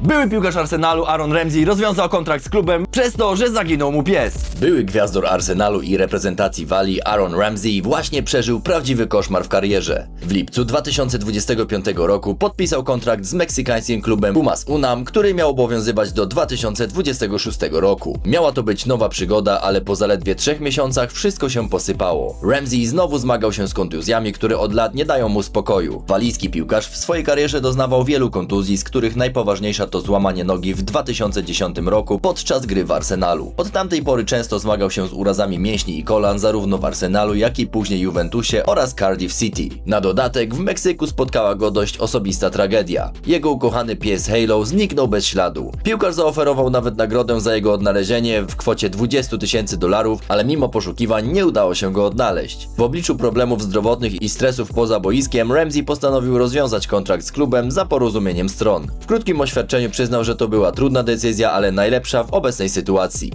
Były piłkarz Arsenalu Aaron Ramsey rozwiązał kontrakt z klubem przez to, że zaginął mu pies. Były gwiazdor Arsenalu i reprezentacji Walii Aaron Ramsey właśnie przeżył prawdziwy koszmar w karierze. W lipcu 2025 roku podpisał kontrakt z meksykańskim klubem Pumas Unam, który miał obowiązywać do 2026 roku. Miała to być nowa przygoda, ale po zaledwie trzech miesiącach wszystko się posypało. Ramsey znowu zmagał się z kontuzjami, które od lat nie dają mu spokoju. Walijski piłkarz w swojej karierze doznawał wielu kontuzji, z których najpoważniejsza to złamanie nogi w 2010 roku podczas gry w Arsenalu. Od tamtej pory często zmagał się z urazami mięśni i kolan zarówno w Arsenalu, jak i później Juventusie oraz Cardiff City. Na dodatek w Meksyku spotkała go dość osobista tragedia. Jego ukochany pies Halo zniknął bez śladu. Piłkarz zaoferował nawet nagrodę za jego odnalezienie w kwocie 20 tysięcy dolarów, ale mimo poszukiwań nie udało się go odnaleźć. W obliczu problemów zdrowotnych i stresów poza boiskiem Ramsey postanowił rozwiązać kontrakt z klubem za porozumieniem stron. W krótkim oświadczeniu przyznał, że to była trudna decyzja, ale najlepsza w obecnej sytuacji.